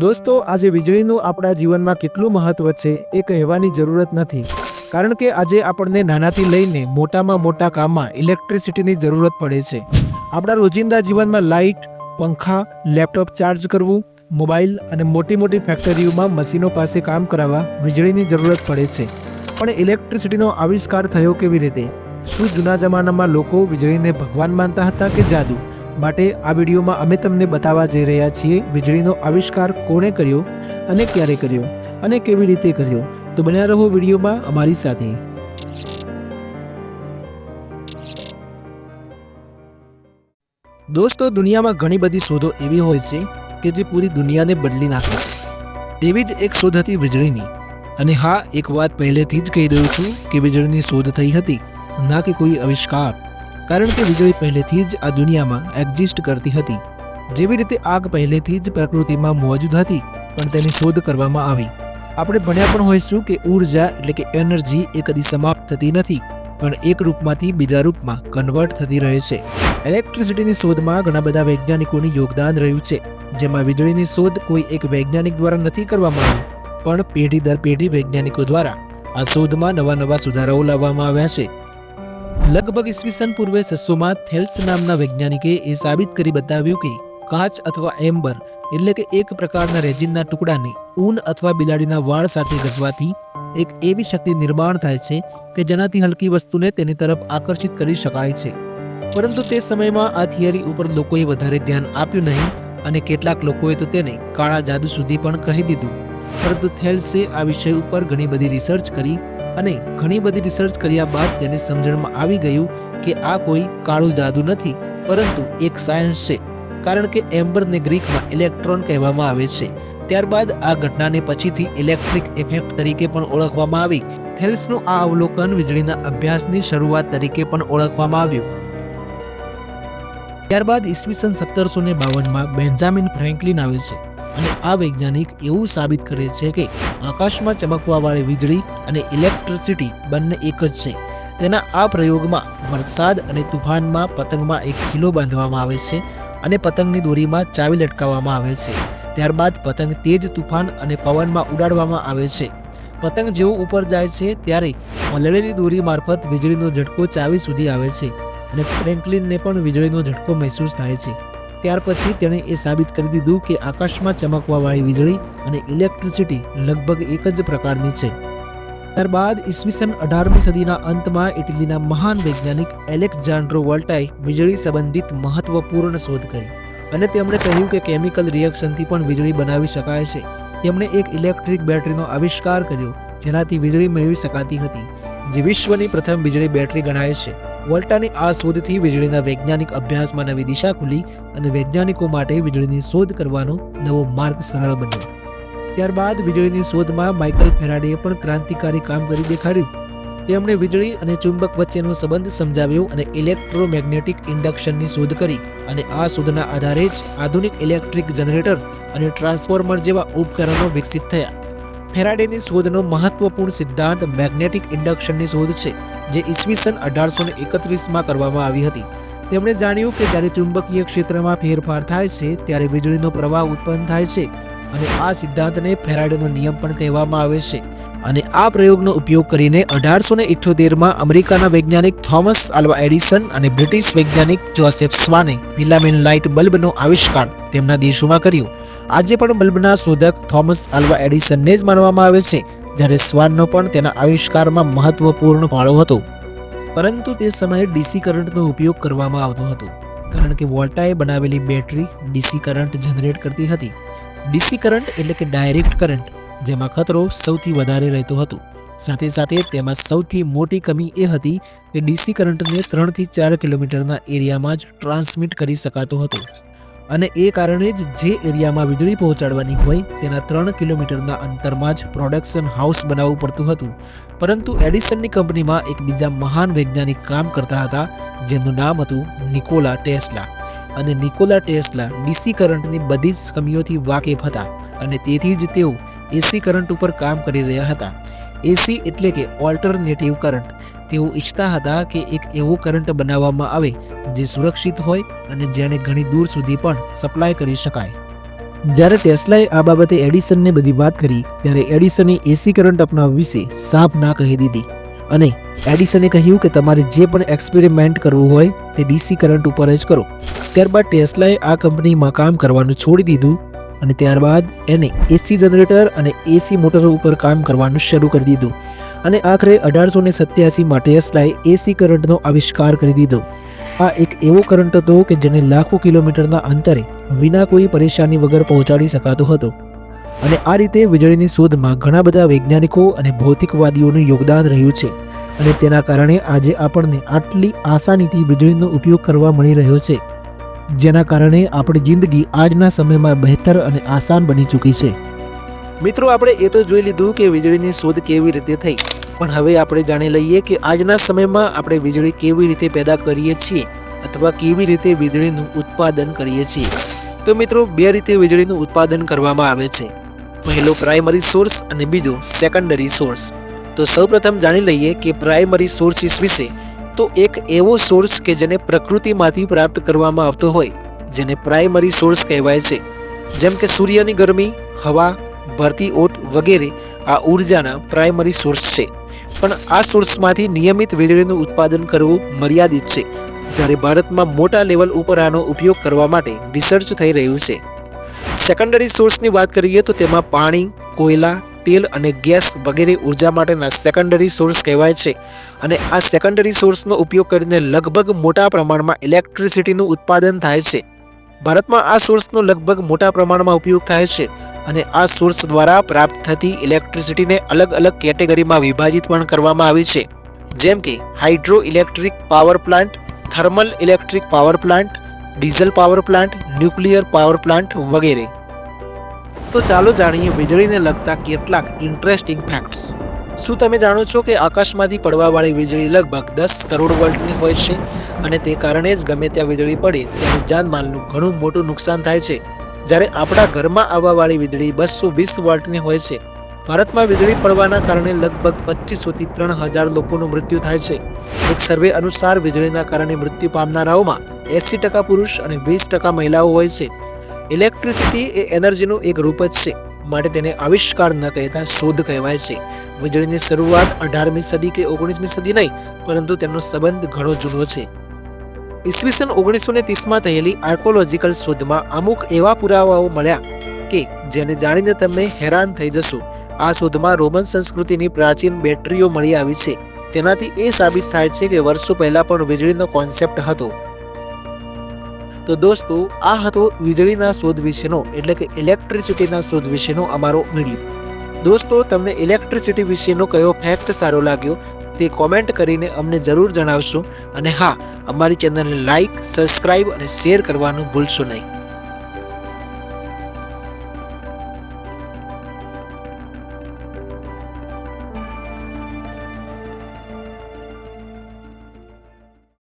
દોસ્તો, આજે વીજળીનું આપણા જીવનમાં કેટલું મહત્વ છે એ કહેવાની જરૂરત નથી. કારણ કે આજે આપણને નાનાથી લઈને મોટામાં મોટા કામમાં ઇલેક્ટ્રિસિટીની જરૂરત પડે છે. આપણા રોજિંદા જીવનમાં લાઇટ, પંખા, લેપટોપ ચાર્જ કરવું, મોબાઈલ અને મોટી મોટી ફેક્ટરીઓમાં મશીનો પાસે કામ કરાવવા વીજળીની જરૂરત પડે છે. પણ ઇલેક્ટ્રિસિટીનો આવિષ્કાર થયો કેવી રીતે? શું જૂના જમાનામાં લોકો વીજળીને ભગવાન માનતા હતા કે જાદુ? માટે આ વિડીયોમાં અમે તમને બતાવવા જઈ રહ્યા છીએ વીજળીનો આવિષ્કાર કોણે કર્યો અને ક્યારે કર્યો અને કેવી રીતે કર્યો. તો બન્યા રહો વિડીયોમાં અમારી સાથે. દોસ્તો, દુનિયામાં ઘણી બધી શોધો એવી હોય છે કે જે પૂરી દુનિયાને બદલી નાખે છે. તેવી જ એક શોધ હતી વીજળીની. અને હા, એક વાત પહેલેથી જ કહી દઉં છું કે વીજળીની શોધ થઈ હતી, ના કે કોઈ આવિષ્કાર. કારણ કે વીજળી પહેલેથી જ આ દુનિયામાં એક્ઝિસ્ટ કરતી હતી. જેવી રીતે આગ પહેલેથી જ પ્રકૃતિમાં મોજૂદ હતી, પણ તેની શોધ કરવામાં આવી. આપણે ભણ્યા પણ હોઈશું કે ઊર્જા એટલે કે એનર્જી એ કદી સમાપ્ત થતી નથી, પણ એક રૂપમાંથી બીજા રૂપમાં કન્વર્ટ થતી રહે છે. ઇલેક્ટ્રિસિટીની શોધમાં ઘણા બધા વૈજ્ઞાનિકોનું યોગદાન રહ્યું છે, જેમાં વીજળીની શોધ કોઈ એક વૈજ્ઞાનિક દ્વારા નથી કરવામાં આવી, પણ પેઢી દર પેઢી વૈજ્ઞાનિકો દ્વારા આ શોધમાં નવા નવા સુધારાઓ લાવવામાં આવ્યા છે. લગભગ ઈસવીસન પૂર્વે છસોમાં થેલ્સ નામના વૈજ્ઞાનિકે એ સાબિત કરી બતાવ્યું કે કાચ અથવા એમ્બર એટલે કે એક પ્રકારના રેજિનના ટુકડાને ઊન અથવા બિલાડીના વાળ સાથે ઘસવાથી એક એવી શક્તિ નિર્માણ થાય છે કે જેનાથી હલકી વસ્તુને તેની તરફ આકર્ષિત કરી શકાય છે. પરંતુ તે સમયમાં આ થિયરી ઉપર લોકોએ વધારે ધ્યાન આપ્યું નહીં અને કેટલાક લોકોએ તો તેને કાળા જાદુ સુધી પણ કહી દીધું. પરંતુ થેલ્સે આ વિષય ઉપર ઘણી બધી રિસર્ચ કરી અને ઘણી બધી રિસર્ચ કર્યા બાદ તેને સમજણમાં આવી ગયું કે આ કોઈ કાળું જાદુ નથી, પરંતુ એક સાયન્સ છે. કારણ કે એમ્બરને ગ્રીકમાં ઇલેક્ટ્રોન કહેવામાં આવે છે. ત્યારબાદ આ ઘટનાને પછીથી ઇલેક્ટ્રિક ઇફેક્ટ તરીકે પણ ઓળખવામાં આવી. થેલ્સનું આ અવલોકન વીજળીના અભ્યાસની શરૂઆત તરીકે પણ ઓળખવામાં આવ્યું. ત્યારબાદ ઈસવીસન સત્તરસો ને બાવનમાં બેન્જામિન ફ્રેન્કલિન આવે છે. અને આ વૈજ્ઞાનિક એવું સાબિત કરે છે કે આકાશમાં ચમકવાવાળી વીજળી અને ઇલેક્ટ્રિસિટી બંને એક જ છે. તેના આ પ્રયોગમાં વરસાદ અને તુફાનમાં પતંગમાં એક ખીલો બાંધવામાં આવે છે અને પતંગની દોરીમાં ચાવી લટકાવવામાં આવે છે. ત્યારબાદ પતંગ તેજ તુફાન અને પવનમાં ઉડાડવામાં આવે છે. પતંગ જેવું ઉપર જાય છે ત્યારે વલળેલી દોરી મારફત વીજળીનો ઝટકો ચાવી સુધી આવે છે અને ફ્રેન્કલિનને પણ વીજળીનો ઝટકો મહેસૂસ થાય છે. ત્યાર પછી તેણે એ સાબિત કરી દીધું કે આકાશમાં ચમકવાવાળી વીજળી અને ઇલેક્ટ્રિસિટી લગભગ એક જ પ્રકારની છે. ત્યારબાદ ઈસવીસન અઢારમી સદીના અંતમાં ઇટલીના મહાન વૈજ્ઞાનિક એલેક્ઝાન્ડ્રો વોલ્ટાએ વીજળી સંબંધિત મહત્વપૂર્ણ શોધ કરી અને તેમણે કહ્યું કે કેમિકલ રિએક્શનથી પણ વીજળી બનાવી શકાય છે. તેમણે એક ઇલેક્ટ્રિક બેટરીનો આવિષ્કાર કર્યો, જેનાથી વીજળી મેળવી શકાતી હતી, જે વિશ્વની પ્રથમ વીજળી બેટરી ગણાય છે. વોલ્ટાની આ શોધથી વીજળીના વૈજ્ઞાનિક અભ્યાસમાં નવી દિશા ખુલી અને વૈજ્ઞાનિકો માટે વીજળીની શોધ કરવાનો નવો માર્ગ સરળ બન્યો. ત્યારબાદ વીજળીની શોધમાં માઇકલ ફેરાડેએ પણ ક્રાંતિકારી કામ કરી દેખાડ્યું. તેમણે વીજળી અને ચુંબક વચ્ચેનો સંબંધ સમજાવ્યો અને ઇલેક્ટ્રોમેગ્નેટિક ઇન્ડક્શનની શોધ કરી અને આ શોધના આધારે જ આધુનિક ઇલેક્ટ્રિક જનરેટર અને ટ્રાન્સફોર્મર જેવા ઉપકરણો વિકસિત થયા. ફેરાડેની શોધનો મહત્વપૂર્ણ સિદ્ધાંત મેગ્નેટિક ઇન્ડક્શનની શોધ છે, જે ઈસવીસન અઢારસો ને એકત્રીસમાં કરવામાં આવી હતી. તેમણે જાણ્યું કે જ્યારે ચુંબકીય ક્ષેત્રમાં ફેરફાર થાય છે, ત્યારે વીજળીનો પ્રવાહ ઉત્પન્ન થાય છે અને આ સિદ્ધાંતને ફેરાડેનો નિયમ પણ કહેવામાં આવે છે. અને આ પ્રયોગનો ઉપયોગ કરીને અઢારસો ને ઇઠ્ઠોતેરમાં અમેરિકાના વૈજ્ઞાનિક થોમસ આલ્વા એડિસન અને બ્રિટિશ વૈજ્ઞાનિક જોસેફ સ્વાને ફિલામેન લાઇટ બલ્બનો આવિષ્કાર તેમના દેશોમાં કર્યો. આજે પણ બલ્બના શોધક થોમસ આલ્વા એડિસનને જ માનવામાં આવે છે, જ્યારે સ્વાનનો પણ તેના આવિષ્કારમાં મહત્વપૂર્ણ ફાળો હતો. પરંતુ તે સમયે ડીસી કરંટનો ઉપયોગ કરવામાં આવતો હતો, કારણ કે વોલ્ટાએ બનાવેલી બેટરી ડીસી કરંટ જનરેટ કરતી હતી. ડીસી કરંટ એટલે કે ડાયરેક્ટ કરંટ જેમાં ખતરો સૌથી વધારે રહેતો હતો. સાથે સાથે તેમાં સૌથી મોટી કમી એ હતી કે ડીસી કરંટને ત્રણથી ચાર કિલોમીટરના એરિયામાં જ ટ્રાન્સમિટ કરી શકાતો હતો. અને એ કારણે જ જે એરિયામાં વીજળી પહોંચાડવાની હોય તેના ત્રણ કિલોમીટરના અંતરમાં જ પ્રોડક્શન હાઉસ બનાવવું પડતું હતું. પરંતુ એડિસનની કંપનીમાં એક બીજા મહાન વૈજ્ઞાનિક કામ કરતા હતા જેનું નામ હતું નિકોલા ટેસ્લા. અને નિકોલા ટેસ્લા ડીસી કરંટની બધી જ કમીઓથી વાકેફ હતા અને તેથી જ તેઓ એસી કરંટ ઉપર કામ કરી રહ્યા હતા. એસી એટલે કે ઓલ્ટરનેટિવ કરંટ તેઓ ઈચ્છતા હતા કે એક એવો કરંટ બનાવવામાં આવે જે સુરક્ષિત હોય અને જેને ઘણી દૂર સુધી પણ સપ્લાય કરી શકાય. જ્યારે ટેસ્લાએ આ બાબતે એડિસનને બધી વાત કરી, ત્યારે એડિસને એસી કરંટ અપનાવવા વિશે સાફ ના કહી દીધી. અને એડિસને કહ્યું કે તમારે જે પણ એક્સપેરિમેન્ટ કરવું હોય તે ડીસી કરંટ ઉપર જ કરો. ત્યારબાદ ટેસ્લાએ આ કંપનીમાં કામ કરવાનું છોડી દીધું અને ત્યારબાદ એને એસી જનરેટર અને એસી મોટરો ઉપર કામ કરવાનું શરૂ કરી દીધું. અને આખરે અઢારસો ને સત્યાસીમાં ટેસ્લાએ એસી કરંટનો આવિષ્કાર કરી દીધો. આ એક એવો કરંટ હતો કે જેને લાખો કિલોમીટરના અંતરે વિના કોઈ પરેશાની વગર પહોંચાડી શકાતો હતો. અને આ રીતે વીજળીની શોધમાં ઘણા બધા વૈજ્ઞાનિકો અને ભૌતિકવાદીઓનું યોગદાન રહ્યું છે. અને તેના કારણે આજે આપણને આટલી આસાનીથી વીજળીનો ઉપયોગ કરવા મળી રહ્યો છે. જેના કારણે આપણી જિંદગી આજના સમયમાં બહેતર અને આસાન બની ચૂકી છે. મિત્રો, આપણે એ તો જોઈ લીધું કે વીજળીની શોધ કેવી રીતે થઈ. પણ હવે આપણે જાણી લઈએ કે આજના સમયમાં આપણે વીજળી કેવી રીતે પેદા કરીએ છીએ અથવા કેવી રીતે વીજળીનું ઉત્પાદન કરીએ છીએ. તો મિત્રો, બે રીતે વીજળીનું ઉત્પાદન કરવામાં આવે છે. પહેલો પ્રાઇમરી સોર્સ અને બીજો સેકન્ડરી સોર્સ. તો સૌપ્રથમ જાણી લઈએ કે પ્રાઇમરી સોર્સિસ વિશે તો એક એવો સોર્સ કે જેને પ્રકૃતિમાંથી પ્રાપ્ત કરવામાં આવતો હોય, જેને પ્રાઇમરી સોર્સ કહેવાય છે. જેમ કે સૂર્યની ગરમી, હવા, ભરતી ઓટ વગેરે આ ઉર્જાના પ્રાઇમરી સોર્સ છે. પણ આ સોર્સમાંથી નિયમિત વીજળીનું ઉત્પાદન કરવું મર્યાદિત છે, જ્યારે ભારતમાં મોટા લેવલ ઉપર આનો ઉપયોગ કરવા માટે રિસર્ચ થઈ રહ્યું છે. સેકન્ડરી સોર્સની વાત કરીએ તો તેમાં પાણી, કોયલા તેલ અને ગેસ વગેરે ઊર્જા માટેના સેકન્ડરી સોર્સ કહેવાય છે. અને આ સેકન્ડરી સોર્સનો ઉપયોગ કરીને લગભગ મોટા પ્રમાણમાં ઇલેક્ટ્રિસિટીનું ઉત્પાદન થાય છે. ભારતમાં આ સોર્સનો લગભગ મોટા પ્રમાણમાં ઉપયોગ થાય છે અને આ સોર્સ દ્વારા પ્રાપ્ત થતી ઇલેક્ટ્રિસિટીને અલગ અલગ કેટેગરીમાં વિભાજિત પણ કરવામાં આવી છે. જેમ કે hydro electric power plant thermal electric power plant diesel power plant nuclear power plant વગેરે. તો ચાલો જાણીએ વીજળીને લગતા કેટલાક ઇન્ટરેસ્ટિંગ ફેક્ટ્સ શું તમે જાણો છો કે આકાશમાંથી પડવાવાળી વીજળી લગભગ દસ કરોડ વોલ્ટની હોય છે અને તે કારણે જ ગમે ત્યાં વીજળી પડે ત્યારે જાનમાલનું ઘણું મોટું નુકસાન થાય છે? જ્યારે આપણા ઘરમાં આવવાવાળી વીજળી બસો વીસ વોલ્ટની હોય છે, ભારતમાં વીજળી પડવાના કારણે લગભગ પચીસોથી ત્રણ હજાર લોકોનું મૃત્યુ થાય છે. એક સર્વે અનુસાર વીજળીના કારણે મૃત્યુ પામનારાઓમાં એંસી ટકા પુરુષ અને વીસ ટકા મહિલાઓ હોય છે. ઇલેક્ટ્રિસિટી એ એનર્જીનું એક રૂપ જ છે. માટે તેને આવિષ્કાર ન કહેતા શોધ કહેવાય છે. વીજળીની શરૂઆત અઢારમી સદી કે ઓગણીસમી સદી નહીં, પરંતુ તેમનો સંબંધ ઘણો જૂનો છે. ઈસવીસન ઓગણીસો ને ત્રીસમાં થયેલી આર્કોલોજીકલ શોધમાં અમુક એવા પુરાવાઓ મળ્યા કે જેને જાણીને તમે હેરાન થઈ જશો. આ શોધમાં રોમન સંસ્કૃતિની પ્રાચીન બેટરીઓ મળી આવી છે. તેનાથી એ સાબિત થાય છે કે વર્ષો પહેલા પણ વીજળીનો કોન્સેપ્ટ હતો. તો દોસ્તો, આ હતો વીજળીના શોધ વિશેનો, એટલે કે ઇલેક્ટ્રિસિટીના શોધ વિશેનો અમારો વીડિયો દોસ્તો, તમને ઇલેક્ટ્રિસિટી વિશેનો કયો ફેક્ટ સારો લાગ્યો તે કોમેન્ટ કરીને અમને જરૂર જણાવશો. અને હા, અમારી ચેનલને લાઇક સબસ્ક્રાઇબ અને શેર કરવાનું ભૂલશો નહીં.